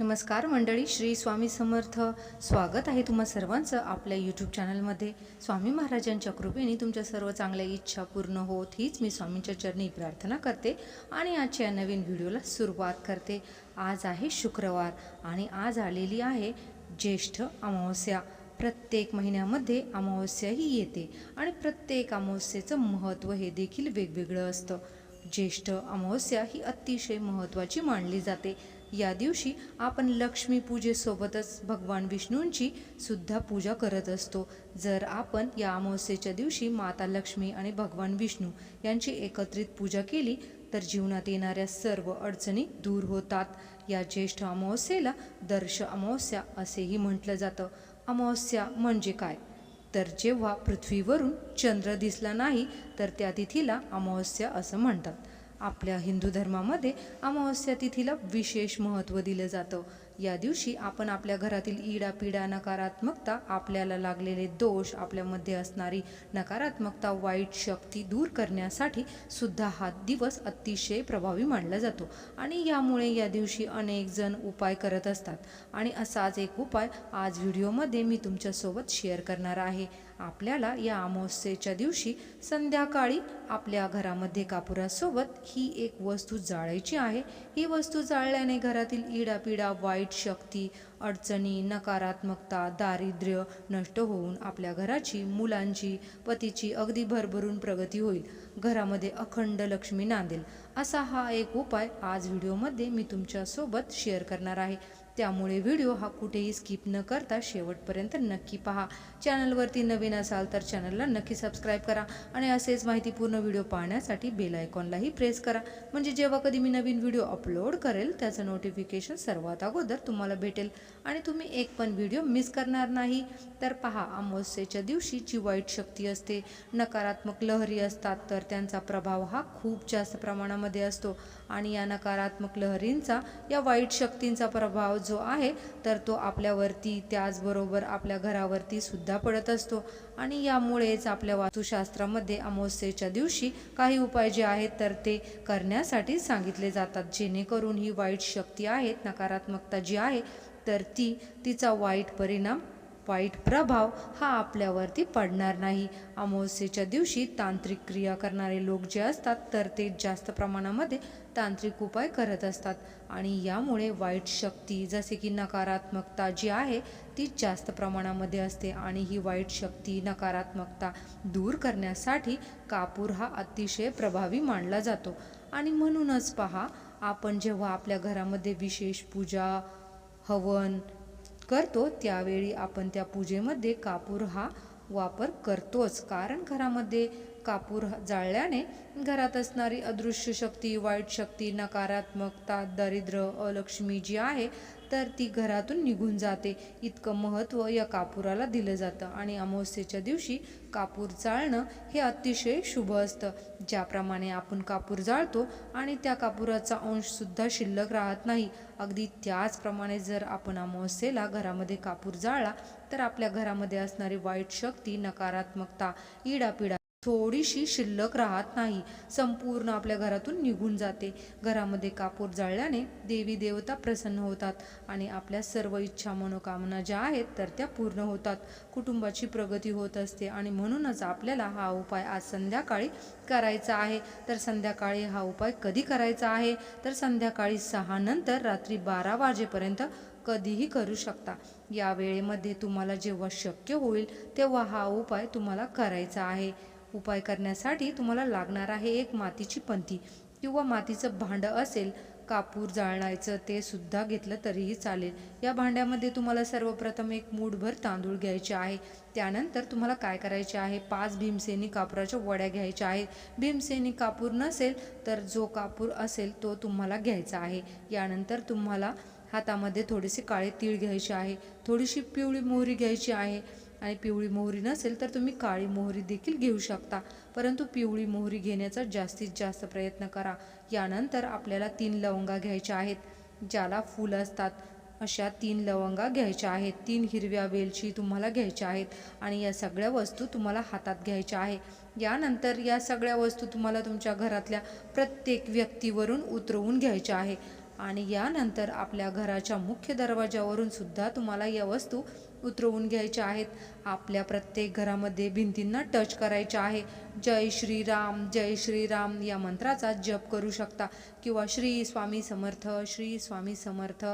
नमस्कार मंडळी श्री स्वामी समर्थ. स्वागत आहे तुम्हा सर्वांचं आपल्या यूट्यूब चॅनलमध्ये स्वामी महाराजांच्या कृपेने तुमच्या सर्व चांगल्या इच्छा पूर्ण होत हीच मी स्वामींच्या चरणी प्रार्थना करते आणि आजच्या या नवीन व्हिडिओला सुरुवात करते. आज आहे शुक्रवार आणि आज आलेली आहे ज्येष्ठ अमावस्या. प्रत्येक महिन्यामध्ये अमावस्या ही येते आणि प्रत्येक अमावस्येचं महत्त्व हे देखील वेगवेगळं असतं. ज्येष्ठ अमावस्या ही अतिशय महत्त्वाची मानली जाते. या दिवशी आपण लक्ष्मीपूजेसोबतच भगवान विष्णूंची सुद्धा पूजा करत असतो. जर आपण या अमावस्येच्या दिवशी माता लक्ष्मी आणि भगवान विष्णू यांची एकत्रित पूजा केली तर जीवनात येणाऱ्या सर्व अडचणी दूर होतात. या ज्येष्ठ अमावस्येला दर्श अमावस्या असेही म्हटलं जातं. अमावस्या म्हणजे काय? तर जेव्हा पृथ्वीवरून चंद्र दिसला नाही तर त्या तिथीला अमावस्या असं म्हणतात. आपल्या हिंदू धर्मामध्ये अमावस्या तिथीला विशेष महत्त्व दिलं जातं. या दिवशी आपण आपल्या घरातील इडापिडा नकारात्मकता आपल्याला लागलेले दोष आपल्यामध्ये असणारी नकारात्मकता वाईट शक्ती दूर करण्यासाठी सुद्धा हा दिवस अतिशय प्रभावी मानला जातो. आणि यामुळे या दिवशी अनेक जण उपाय करत असतात. आणि असाच एक उपाय आज व्हिडिओमध्ये मी तुमच्यासोबत शेअर करणार आहे. आपल्याला या अमावस्येच्या दिवशी संध्याकाळी आपल्या घरामध्ये कापुरासोबत ही एक वस्तू जाळायची आहे. ही वस्तू जाळल्याने घरातील इडापिडा वाईट शक्ती अडचणी नकारात्मकता दारिद्र्य नष्ट होऊन आपल्या घराची मुलांची पतीची अगदी भरभरून प्रगती होईल. घरामध्ये अखंड लक्ष्मी नांदेल. असा हा एक उपाय आज व्हिडिओमध्ये मी तुमच्यासोबत शेअर करणार आहे. त्यामुळे व्हिडिओ हा कुठेही स्किप न करता शेवटपर्यंत नक्की पहा. चॅनलवरती नवीन असाल तर चॅनलला नक्की सबस्क्राईब करा आणि असेच माहितीपूर्ण व्हिडिओ पाहण्यासाठी बेल आयकॉनलाही प्रेस करा. म्हणजे जेव्हा कधी मी नवीन व्हिडिओ अपलोड करेल त्याचं नोटिफिकेशन सर्वात अगोदर तुम्हाला भेटेल. आणि तुम्ही एक पण व्हिडिओ मिस करणार नाही. तर पहा अमावस्येच्या दिवशी जी वाईट शक्ती असते नकारात्मक लहरी असतात तर त्यांचा प्रभाव हा खूप जास्त प्रमाणामध्ये असतो. आणि या नकारात्मक लहरींचा या वाईट शक्तींचा प्रभाव जो आहे तर तो आपल्यावरती त्याचबरोबर आपल्या घरावरती सुद्धा पडत असतो. आणि यामुळेच आपल्या वास्तुशास्त्रामध्ये अमावस्येच्या दिवशी काही उपाय जे आहेत तर ते करण्यासाठी सांगितले जातात. जेणेकरून ही वाईट शक्ती आहेत नकारात्मकता जी आहे तर ती तिचा वाईट परिणाम वाईट प्रभाव हा आपल्यावरती पडणार नाही. अमावस्येच्या दिवशी तांत्रिक क्रिया करणारे लोक जे असतात तर ते जास्त प्रमाणामध्ये तांत्रिक उपाय करत असतात. आणि यामुळे वाईट शक्ती जसे की नकारात्मकता जी आहे ती जास्त प्रमाणामध्ये असते. आणि ही वाईट शक्ती नकारात्मकता दूर करण्यासाठी कापूर हा अतिशय प्रभावी मानला जातो. आणि म्हणूनच पहा आपण जेव्हा आपल्या घरामध्ये विशेष पूजा हवन करतो त्यावेळी आपण त्या पूजेमध्ये कापूर हा वापर करतोच. कारण घरामध्ये कापूर जाळल्याने घरात असणारी अदृश्य शक्ती वाईट शक्ती नकारात्मकता दरिद्र अलक्ष्मी जी आहे तर ती घरातून निघून जाते. इतकं महत्त्व या कापुराला दिलं जातं आणि अमावस्येच्या दिवशी कापूर जाळणं हे अतिशय शुभ असतं. ज्याप्रमाणे आपण कापूर जाळतो आणि त्या कापुराचा अंशसुद्धा शिल्लक राहत नाही. अगदी त्याचप्रमाणे जर आपण अमावस्येला घरामध्ये कापूर जाळला तर आपल्या घरामध्ये असणारी वाईट शक्ती नकारात्मकता इडापिडा थोडीशी शिल्लक राहत नाही. संपूर्ण आपल्या घरातून निघून जाते. घरामध्ये कापूर जाळल्याने देवी देवता प्रसन्न होतात आणि आपल्या सर्व इच्छा मनोकामना ज्या आहेत तर त्या पूर्ण होतात. कुटुंबाची प्रगती होत असते आणि म्हणूनच आपल्याला हा उपाय आज संध्याकाळी करायचा आहे. तर संध्याकाळी हा उपाय कधी करायचा आहे? तर संध्याकाळी सहा नंतर रात्री बारा वाजेपर्यंत कधीही करू शकता. या वेळेमध्ये तुम्हाला जेव्हा शक्य होईल तेव्हा हा उपाय तुम्हाला करायचा आहे. उपाय करण्यासाठी तुम्हाला लागणार आहे एक मातीची पंथी किंवा मातीचं भांडं असेल कापूर जाळायचं ते सुद्धा घेतलं तरीही चालेल. या भांड्यामध्ये तुम्हाला सर्वप्रथम एक मूठभर तांदूळ घ्यायचे आहे. त्यानंतर तुम्हाला काय करायचे आहे? पाच भीमसेनी कापूराच्या वड्या घ्यायच्या आहेत. भीमसेनी कापूर नसेल तर जो कापूर असेल तो तुम्हाला घ्यायचा आहे. यानंतर तुम्हाला हातामध्ये थोडेसे काळे तीळ घ्यायचे आहे. थोडीशी पिवळी मोहरी घ्यायची आहे. आणि पिवळी मोहरी नसेल तर तुम्ही काळी मोहरी देखील घेऊ शकता. परंतु पिवळी मोहरी घेण्याचा जास्तीत जास्त प्रयत्न करा. यानंतर आपल्याला तीन लवंगा घ्यायच्या आहेत ज्याला फूल असतात. अशा तीन लवंगा घ्यायच्या आहेत. तीन हिरव्या वेलची तुम्हाला घ्यायच्या आहेत आणि या सगळ्या वस्तू तुम्हाला हातात घ्यायच्या आहे. यानंतर या सगळ्या वस्तू तुम्हाला तुमच्या घरातल्या प्रत्येक व्यक्तीवरून उतरवून घ्यायच्या आहे. आणि यानंतर आपल्या घराच्या मुख्य दरवाजावरून सुद्धा तुम्हाला या वस्तू उतरवून घ्यायच्या आहेत. आपल्या प्रत्येक घरामध्ये भिंतींना टच करायच्या आहे. जय श्रीराम जय श्रीराम या मंत्राचा जप करू शकता. किंवा श्री स्वामी समर्थ श्री स्वामी समर्थ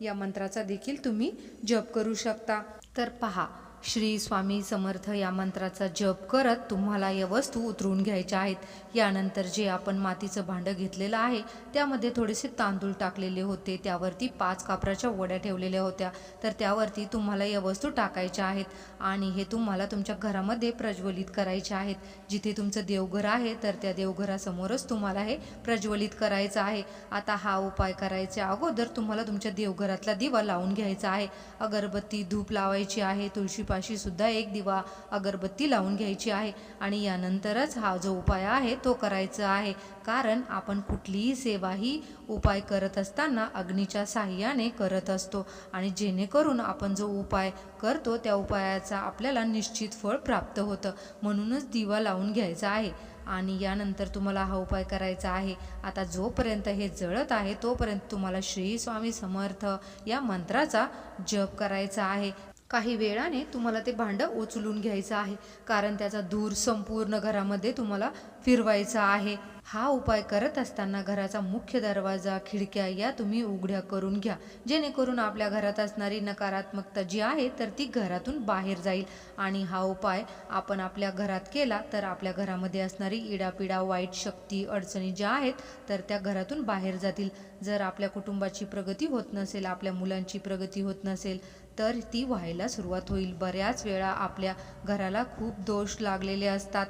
या मंत्राचा देखील तुम्ही जप करू शकता. तर पहा श्री स्वामी समर्थ या मंत्राचा जप करत तुम्हाला या वस्तू उतरवून घ्यायच्या आहेत. यानंतर जे आपण मातीचं भांडं घेतलेलं आहे त्यामध्ये थोडेसे तांदूळ टाकलेले होते. त्यावरती पाच कापराच्या वड्या ठेवलेल्या होत्या. तर त्यावरती तुम्हाला या वस्तू टाकायच्या आहेत आणि हे तुम्हाला तुमच्या घरामध्ये प्रज्वलित करायचे आहेत. जिथे तुमचं देवघर आहे तर त्या देवघरासमोरच तुम्हाला हे प्रज्वलित करायचं आहे. आता हा उपाय करायच्या अगोदर तुम्हाला तुमच्या देवघरातला दिवा लावून घ्यायचा आहे. अगरबत्ती धूप लावायची आहे तुळशी दीपाशी सुद्धा एक दिवा अगरबत्ती लावून घ्यायची आहे. आणि यानंतरच हा जो उपाय आहे तो करायचा आहे. कारण आपण कुठलीही सेवाही उपाय करत असताना अग्नीच्या साह्याने करत असतो. आणि जेणेकरून आपण जो उपाय करतो त्या उपायाचा आपल्याला निश्चित फळ प्राप्त होतं. म्हणूनच दिवा लावून घ्यायचा आहे. आणि यानंतर तुम्हाला हा उपाय करायचा आहे. आता जोपर्यंत हे जळत आहे तोपर्यंत तुम्हाला श्री स्वामी समर्थ या मंत्राचा जप करायचा आहे. काही वेळाने तुम्हाला ते भांडं उचलून घ्यायचं आहे. कारण त्याचा धूर संपूर्ण घरामध्ये तुम्हाला फिरवायचा आहे. हा उपाय करत असताना घराचा मुख्य दरवाजा खिडक्या या तुम्ही उघड्या करून घ्या. जेणेकरून आपल्या घरात असणारी नकारात्मकता जी आहे तर ती घरातून बाहेर जाईल. आणि हा उपाय आपण आपल्या घरात केला तर आपल्या घरामध्ये असणारी इडापिडा वाईट शक्ती अडचणी ज्या आहेत तर त्या घरातून बाहेर जातील. जर आपल्या कुटुंबाची प्रगती होत नसेल आपल्या मुलांची प्रगती होत नसेल तर ती व्हायला सुरुवात होईल. बऱ्याच वेळा आपल्या घराला खूप दोष लागलेले असतात.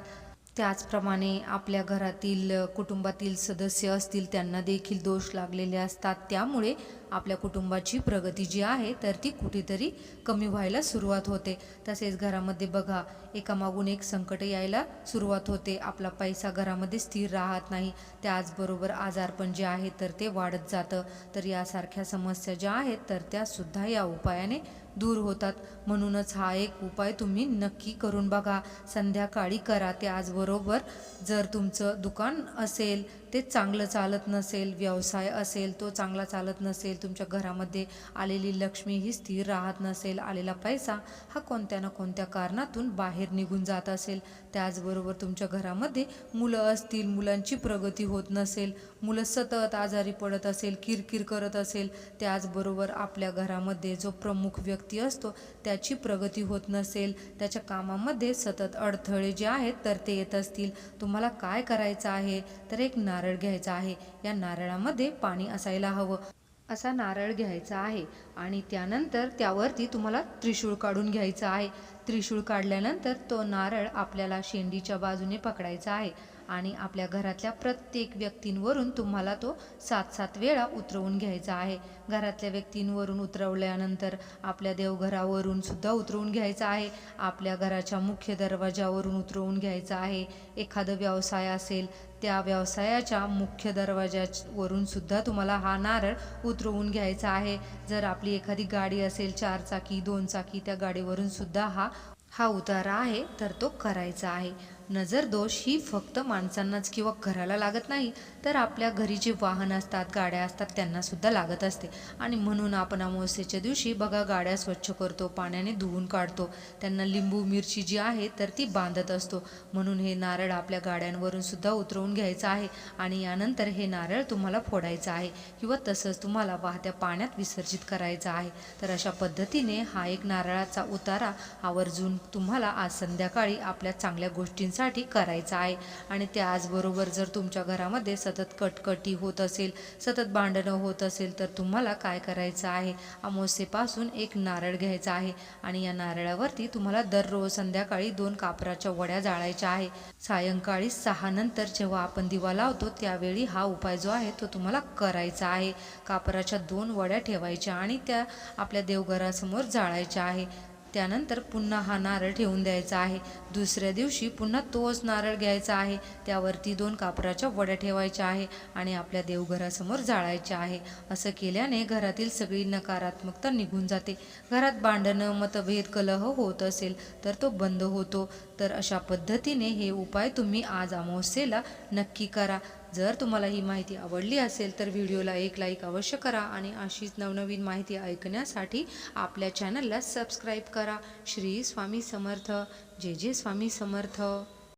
त्याचप्रमाणे आपल्या घरातील कुटुंबातील सदस्य असतील त्यांना देखील दोष लागलेले असतात. त्यामुळे आपल्या कुटुंबाची प्रगती जी आहे तर ती कुठेतरी कमी व्हायला सुरुवात होते. तसेच घरामध्ये बघा एकामागून एक संकट यायला सुरुवात होते. आपला पैसा घरामध्ये स्थिर राहत नाही. त्याचबरोबर आजारपण जे आहे तर ते वाढत जातं. तर यासारख्या समस्या ज्या आहेत तर त्यासुद्धा या उपायाने दूर होतात. म्हणूनच हा एक उपाय तुम्ही नक्की करून बघा. संध्याकाळी करा ते आजबरोबर जर तुमचं दुकान असेल ते चांगलं चालत नसेल व्यवसाय असेल तो चांगला चालत नसेल तुमच्या घरामध्ये आलेली लक्ष्मी ही स्थिर राहत नसेल आलेला पैसा हा कोणत्या ना कोणत्या कारणातून बाहेर निघून जात असेल. त्याचबरोबर तुमच्या घरामध्ये मुलं असतील मुलांची प्रगती होत नसेल मुलं सतत आजारी पडत असेल किरकिर करत असेल त्याचबरोबर आपल्या घरामध्ये जो प्रमुख व्यक्ती असतो त्याची प्रगती होत नसेल त्याच्या कामामध्ये सतत अडथळे जे आहेत तर ते येत असतील. तुम्हाला काय करायचं आहे? तर एक नारळ घ्यायचा आहे. या नारळामध्ये पाणी असायला हवं. असा नारळ घ्यायचा आहे आणि त्यानंतर त्यावरती तुम्हाला त्रिशूळ काढून घ्यायचा आहे. त्रिशूळ काढल्यानंतर तो नारळ आपल्याला शेंडीच्या बाजूने पकडायचा आहे. आणि आपल्या घरातल्या प्रत्येक व्यक्तींवरून तुम्हाला तो सात सात वेळा उतरवून घ्यायचा आहे. घरातल्या व्यक्तींवरून उतरवल्यानंतर आपल्या देवघरावरून सुद्धा उतरवून घ्यायचा आहे. आपल्या घराच्या मुख्य दरवाजावरून उतरवून घ्यायचा आहे. एखादं व्यवसाय असेल त्या व्यवसायाच्या मुख्य दरवाजावरून सुद्धा तुम्हाला हा नारळ उतरवून घ्यायचा आहे. जर आपली एखादी गाडी असेल चार चाकी दोन चाकी त्या गाडीवरून सुद्धा हा हा उतारा आहे तर तो करायचा आहे. नजर दोष ही फक्त माणसांनाच किंवा घराला लागत नाही तर आपल्या घरी जे वाहन असतात गाड्या असतात त्यांना सुद्धा लागत असते. आणि म्हणून आपण अमावस्येच्या दिवशी बघा गाड्या स्वच्छ करतो पाण्याने धुवून काढतो. त्यांना लिंबू मिरची जी आहे तर ती बांधत असतो. म्हणून हे नारळ आपल्या गाड्यांवरून सुद्धा उतरवून घ्यायचं आहे. आणि यानंतर हे नारळ तुम्हाला फोडायचं आहे. किंवा तसंच तुम्हाला वाहत्या पाण्यात विसर्जित करायचं आहे. तर अशा पद्धतीने हा एक नारळाचा उतारा आवर्जून तुम्हाला आज संध्याकाळी आपल्या चांगल्या गोष्टींसाठी करायचा आहे. आणि त्याचबरोबर जर तुमच्या घरामध्ये सतत कटकटी होत असेल सतत भांडणं होत असेल तर तुम्हाला काय करायचं आहे? अमावस्येपासून एक नारळ घ्यायचा आहे. आणि या नारळावरती तुम्हाला दररोज संध्याकाळी दोन कापराच्या वड्या जाळायच्या आहे. सायंकाळी सहा नंतर जेव्हा आपण दिवा लावतो त्यावेळी हा उपाय जो आहे तो तुम्हाला करायचा आहे. कापराच्या दोन वड्या ठेवायच्या आणि त्या आपल्या देवघरासमोर जाळायच्या आहे. त्यानंतर पुन्हा हा नारळ ठेवून द्यायचा आहे. दुसऱ्या दिवशी पुन्हा तोच नारळ घ्यायचा आहे. त्यावरती दोन कापराच्या वड्या ठेवायच्या आहे आणि आपल्या देवघरासमोर जाळायच्या आहे. असं केल्याने घरातील सगळी नकारात्मकता निघून जाते. घरात भांडणं मतभेद कलह होत असेल तर तो बंद होतो. तर अशा पद्धतीने हे उपाय तुम्ही आज अमावस्येला नक्की करा. जर तुम्हाला ही माहिती आवडली असेल तर व्हिडिओला एक लाईक अवश्य करा आणि अशीच नवनवीन माहिती ऐकण्यासाठी आपल्या चॅनलला सबस्क्राईब करा. श्री स्वामी समर्थ. जे जे स्वामी समर्थ.